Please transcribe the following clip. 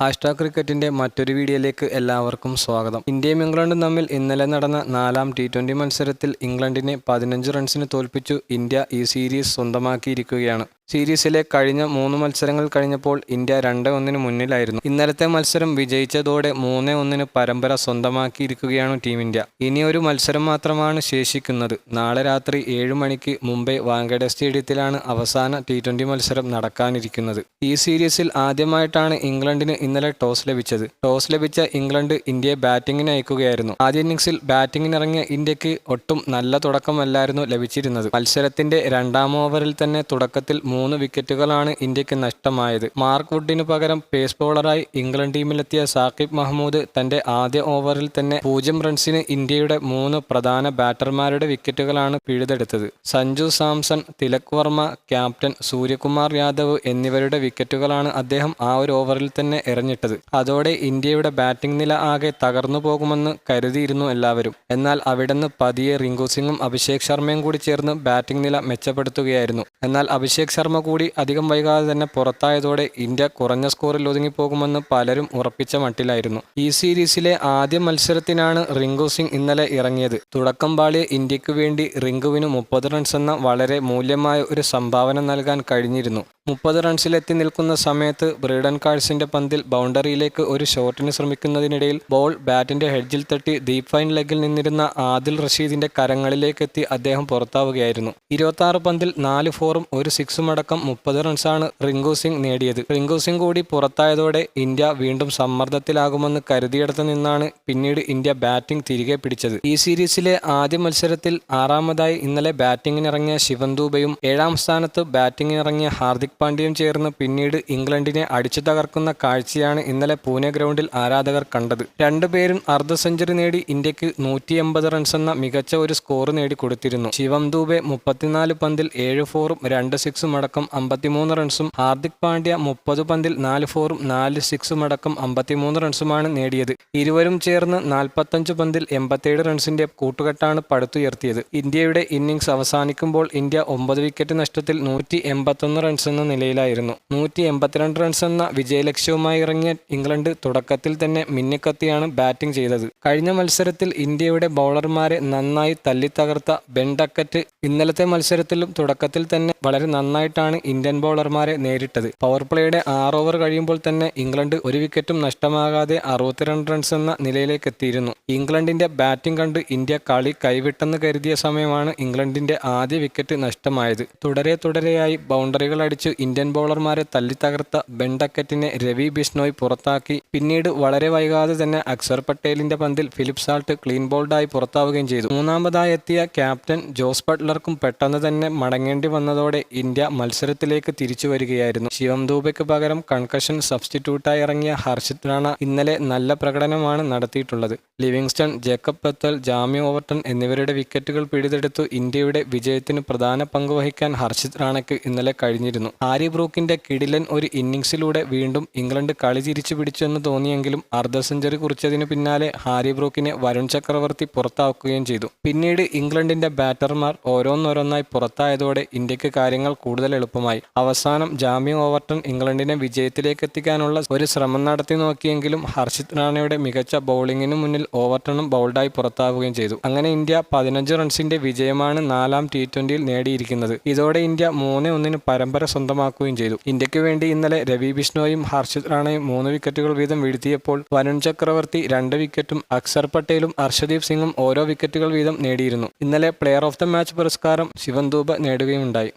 Hashtag ക്രിക്കറ്റിന്റെ മറ്റൊരു വീഡിയോയിലേക്ക് എല്ലാവർക്കും സ്വാഗതം. ഇന്ത്യയും ഇംഗ്ലണ്ടും തമ്മിൽ ഇന്നലെ നടന്ന നാലാം ടി ട്വന്റി മത്സരത്തിൽ ഇംഗ്ലണ്ടിനെ പതിനഞ്ച് റൺസിന് തോൽപ്പിച്ചു. ഇന്ത്യ ഈ സീരീസ് സ്വന്തമാക്കിയിരിക്കുകയാണ്. സീരീസിലെ കഴിഞ്ഞ മൂന്ന് മത്സരങ്ങൾ കഴിഞ്ഞപ്പോൾ ഇന്ത്യ രണ്ട് ഒന്നിന് മുന്നിലായിരുന്നു. ഇന്നലത്തെ മത്സരം വിജയിച്ചതോടെ മൂന്ന് ഒന്നിന് പരമ്പര സ്വന്തമാക്കിയിരിക്കുകയാണ് ടീം ഇന്ത്യ. ഇനി ഒരു മത്സരം മാത്രമാണ് ശേഷിക്കുന്നത്. നാളെ രാത്രി ഏഴ് മണിക്ക് മുംബൈ വാങ്കഡെ സ്റ്റേഡിയത്തിലാണ് അവസാന ടി ട്വന്റി മത്സരം നടക്കാനിരിക്കുന്നത്. ഈ സീരീസിൽ ആദ്യമായിട്ടാണ് ഇംഗ്ലണ്ടിന് ഇന്നലെ ടോസ് ലഭിച്ചത്. ടോസ് ലഭിച്ച ഇംഗ്ലണ്ട് ഇന്ത്യയെ ബാറ്റിംഗിന് അയക്കുകയായിരുന്നു. ആദ്യ ഇന്നിംഗ്സിൽ ബാറ്റിംഗിനിറങ്ങിയ ഇന്ത്യയ്ക്ക് ഒട്ടും നല്ല തുടക്കമല്ലായിരുന്നു ലഭിച്ചിരുന്നത്. മത്സരത്തിന്റെ രണ്ടാം ഓവറിൽ തന്നെ തുടക്കത്തിൽ മൂന്ന് വിക്കറ്റുകളാണ് ഇന്ത്യയ്ക്ക് നഷ്ടമായത്. മാർക്ക് വുഡിന് പകരം പേസ് ബോളറായി ഇംഗ്ലണ്ട് ടീമിലെത്തിയ സാക്കിബ് മഹ്മൂദ് തന്റെ ആദ്യ ഓവറിൽ തന്നെ പൂജ്യം റൺസിന് ഇന്ത്യയുടെ മൂന്ന് പ്രധാന ബാറ്റർമാരുടെ വിക്കറ്റുകളാണ് പിഴുതെടുത്തത്. സഞ്ജു സാംസൺ തിലക് വർമ്മ ക്യാപ്റ്റൻ സൂര്യകുമാർ യാദവ് എന്നിവരുടെ വിക്കറ്റുകളാണ് അദ്ദേഹം ആ ഒരു ഓവറിൽ തന്നെ എറിഞ്ഞിട്ടത്. അതോടെ ഇന്ത്യയുടെ ബാറ്റിംഗ് നില ആകെ തകർന്നു പോകുമെന്ന് കരുതിയിരുന്നു എല്ലാവരും. എന്നാൽ അവിടുന്ന് പതിയെ റിങ്കു സിംഗും അഭിഷേക് ശർമ്മയും കൂടി ചേർന്ന് ബാറ്റിംഗ് നില മെച്ചപ്പെടുത്തുകയായിരുന്നു. എന്നാൽ അഭിഷേക് ശർമ്മ കൂടി അധികം വൈകാതെ തന്നെ പുറത്തായതോടെ ഇന്ത്യ കുറഞ്ഞ സ്കോറിൽ ഒതുങ്ങിപ്പോകുമെന്ന് പലരും ഉറപ്പിച്ച മട്ടിലായിരുന്നു. ഈ സീരീസിലെ ആദ്യ മത്സരത്തിനാണ് റിങ്കു സിംഗ് ഇന്നലെ ഇറങ്ങിയത്. തുടക്കം പാളിയ ഇന്ത്യയ്ക്ക് വേണ്ടി റിങ്കുവിന് മുപ്പത് റൺസ് എന്ന വളരെ മൂല്യമായ ഒരു സംഭാവന നൽകാൻ കഴിഞ്ഞിരുന്നു. മുപ്പത് റൺസിലെത്തി നിൽക്കുന്ന സമയത്ത് ബ്രീഡൻ കാഴ്സിന്റെ പന്തിൽ ബൗണ്ടറിയിലേക്ക് ഒരു ഷോട്ടിന് ശ്രമിക്കുന്നതിനിടയിൽ ബോൾ ബാറ്റിന്റെ ഹെഡ്ജിൽ തട്ടി ഡീപ് ഫൈൻ ലെഗിൽ നിന്നിരുന്ന ആദിൽ റഷീദിന്റെ കരങ്ങളിലേക്കെത്തി അദ്ദേഹം പുറത്താവുകയായിരുന്നു. ഇരുപത്തി പന്തിൽ നാല് ഫോറും ഒരു സിക്സും അടക്കം മുപ്പത് റൺസാണ് റിങ്കു സിംഗ് നേടിയത്. റിങ്കു സിംഗ് കൂടി പുറത്തായതോടെ ഇന്ത്യ വീണ്ടും സമ്മർദ്ദത്തിലാകുമെന്ന് കരുതിയെടുത്ത് നിന്നാണ് പിന്നീട് ഇന്ത്യ ബാറ്റിംഗ് തിരികെ പിടിച്ചത്. ഈ സീരീസിലെ ആദ്യ മത്സരത്തിൽ ആറാമതായി ഇന്നലെ ബാറ്റിംഗിനിറങ്ങിയ ശിവൻ ദൂബയും ഏഴാം സ്ഥാനത്ത് ബാറ്റിംഗിനിറങ്ങിയ ഹാർദിക് പാണ്ഡ്യയും ചേർന്ന് പിന്നീട് ഇംഗ്ലണ്ടിനെ അടിച്ചു തകർക്കുന്ന കാഴ്ചയാണ് ഇന്നലെ പൂനെ ഗ്രൗണ്ടിൽ ആരാധകർ കണ്ടത്. രണ്ടുപേരും അർദ്ധ സെഞ്ചുറി നേടി ഇന്ത്യയ്ക്ക് നൂറ്റി എൺപത് റൺസ് എന്ന മികച്ച ഒരു സ്കോർ നേടിക്കൊടുത്തിരുന്നു. ശിവം ദൂബെ മുപ്പത്തിനാല് പന്തിൽ ഏഴ് ഫോറും രണ്ട് സിക്സും അടക്കം അമ്പത്തിമൂന്ന് റൺസും ഹാർദിക് പാണ്ഡ്യ മുപ്പത് പന്തിൽ നാല് ഫോറും നാല് സിക്സും അടക്കം അമ്പത്തിമൂന്ന് റൺസുമാണ് നേടിയത്. ഇരുവരും ചേർന്ന് നാൽപ്പത്തഞ്ച് പന്തിൽ എൺപത്തേഴ് റൺസിന്റെ കൂട്ടുകെട്ടാണ് പടുത്തുയർത്തിയത്. ഇന്ത്യയുടെ ഇന്നിംഗ്സ് അവസാനിക്കുമ്പോൾ ഇന്ത്യ ഒമ്പത് വിക്കറ്റ് നഷ്ടത്തിൽ നൂറ്റി എൺപത്തൊന്ന് റൺസ് എന്ന നിലയിലായിരുന്നു. നൂറ്റി എൺപത്തിരണ്ട് റൺസ് എന്ന വിജയലക്ഷ്യവുമായി ഇറങ്ങിയ ഇംഗ്ലണ്ട് തുടക്കത്തിൽ തന്നെ മിന്നിക്കത്തിയാണ് ബാറ്റിംഗ് ചെയ്തത്. കഴിഞ്ഞ മത്സരത്തിൽ ഇന്ത്യയുടെ ബൗളർമാരെ നന്നായി തല്ലിത്തകർത്ത ബെൻ ഡക്കറ്റ് ഇന്നലത്തെ മത്സരത്തിലും തുടക്കത്തിൽ തന്നെ വളരെ നന്നായിട്ടാണ് ഇന്ത്യൻ ബൗളർമാരെ നേരിട്ടത്. പവർ പ്ലേയുടെ ആറ് ഓവർ കഴിയുമ്പോൾ തന്നെ ഇംഗ്ലണ്ട് ഒരു വിക്കറ്റും നഷ്ടമാകാതെ അറുപത്തിരണ്ട് റൺസ് എന്ന നിലയിലേക്ക് എത്തിയിരുന്നു. ഇംഗ്ലണ്ടിന്റെ ബാറ്റിംഗ് കണ്ട് ഇന്ത്യ കളി കൈവിട്ടെന്ന് കരുതിയ സമയമാണ് ഇംഗ്ലണ്ടിന്റെ ആദ്യ വിക്കറ്റ് നഷ്ടമായത്. തുടരെ തുടരെയായി ബൗണ്ടറികൾ അടിച്ച് ഇന്ത്യൻ ബൗളർമാരെ തല്ലിത്തകർത്ത ബെൻ ടക്കറ്റിനെ രവി ബിഷ്ണോയ് പുറത്താക്കി. പിന്നീട് വളരെ വൈകാതെ തന്നെ അക്സർ പട്ടേലിന്റെ പന്തിൽ ഫിലിപ്പ് സാൾട്ട് ക്ലീൻ ബോൾഡായി പുറത്താവുകയും ചെയ്തു. മൂന്നാമതായി എത്തിയ ക്യാപ്റ്റൻ ജോസ് ബട്ട്ലർക്കും പെട്ടെന്ന് തന്നെ മടങ്ങേണ്ടി വന്നതോടെ ഇന്ത്യ മത്സരത്തിലേക്ക് തിരിച്ചു വരികയായിരുന്നു. ശിവം ദൂബയ്ക്ക് പകരം കൺകഷൻ സബ്സ്റ്റിറ്റ്യൂട്ടായി ഇറങ്ങിയ ഹർഷിത് റാണ ഇന്നലെ നല്ല പ്രകടനമാണ് നടത്തിയിട്ടുള്ളത്. ലിവിങ്സ്റ്റൺ ജേക്കബ് പത്തൽ ജാമ്യ ഓവർട്ടൺ എന്നിവരുടെ വിക്കറ്റുകൾ പിടിതെടുത്തു ഇന്ത്യയുടെ വിജയത്തിന് പ്രധാന പങ്ക് വഹിക്കാൻ ഹർഷിത് റാണയ്ക്ക് ഇന്നലെ കഴിഞ്ഞിരുന്നു. ആരി ബ്രൂക്കിന്റെ കിടിലൻ ഒരു ഇന്നിംഗ്സിലൂടെ വീണ്ടും ഇംഗ്ലണ്ട് കളി തിരിച്ചു പിടിച്ചെന്ന് തോന്നിയെങ്കിലും അർദ്ധ സെഞ്ചുറി കുറിച്ചതിന് പിന്നാലെ ഹാരി ബ്രൂക്കിനെ വരുൺ ചക്രവർത്തി പുറത്താക്കുകയും ചെയ്തു. പിന്നീട് ഇംഗ്ലണ്ടിന്റെ ബാറ്റർമാർ ഓരോന്നോരോന്നായി പുറത്തായതോടെ ഇന്ത്യയ്ക്ക് കാര്യങ്ങൾ എളുപ്പമായി. അവസാനം ജാമ്യ ഓവർട്ടൺ ഇംഗ്ലണ്ടിനെ വിജയത്തിലേക്ക് എത്തിക്കാനുള്ള ഒരു ശ്രമം നടത്തി നോക്കിയെങ്കിലും ഹർഷിത് റാണയുടെ മികച്ച ബൗളിംഗിന് മുന്നിൽ ഓവർട്ടണും ബൗൾഡായി പുറത്താവുകയും ചെയ്തു. അങ്ങനെ ഇന്ത്യ പതിനഞ്ച് റൺസിന്റെ വിജയമാണ് നാലാം ടി ട്വന്റിയിൽ നേടിയിരിക്കുന്നത്. ഇതോടെ ഇന്ത്യ മൂന്ന് ഒന്നിന് പരമ്പര സ്വന്തമാക്കുകയും ചെയ്തു. ഇന്ത്യയ്ക്ക് വേണ്ടി ഇന്നലെ രവി ബിഷ്ണോയും ഹർഷിത് റാണയും മൂന്ന് വിക്കറ്റുകൾ വീതം വീഴ്ത്തിയപ്പോൾ വരുൺ ചക്രവർത്തി രണ്ട് വിക്കറ്റും അക്സർ പട്ടേലും അർഷദീപ് സിംഗും ഓരോ വിക്കറ്റുകൾ വീതം നേടിയിരുന്നു. ഇന്നലെ പ്ലെയർ ഓഫ് ദ മാച്ച് പുരസ്കാരം ശിവൻ ദൂബ നേടുകയുണ്ടായി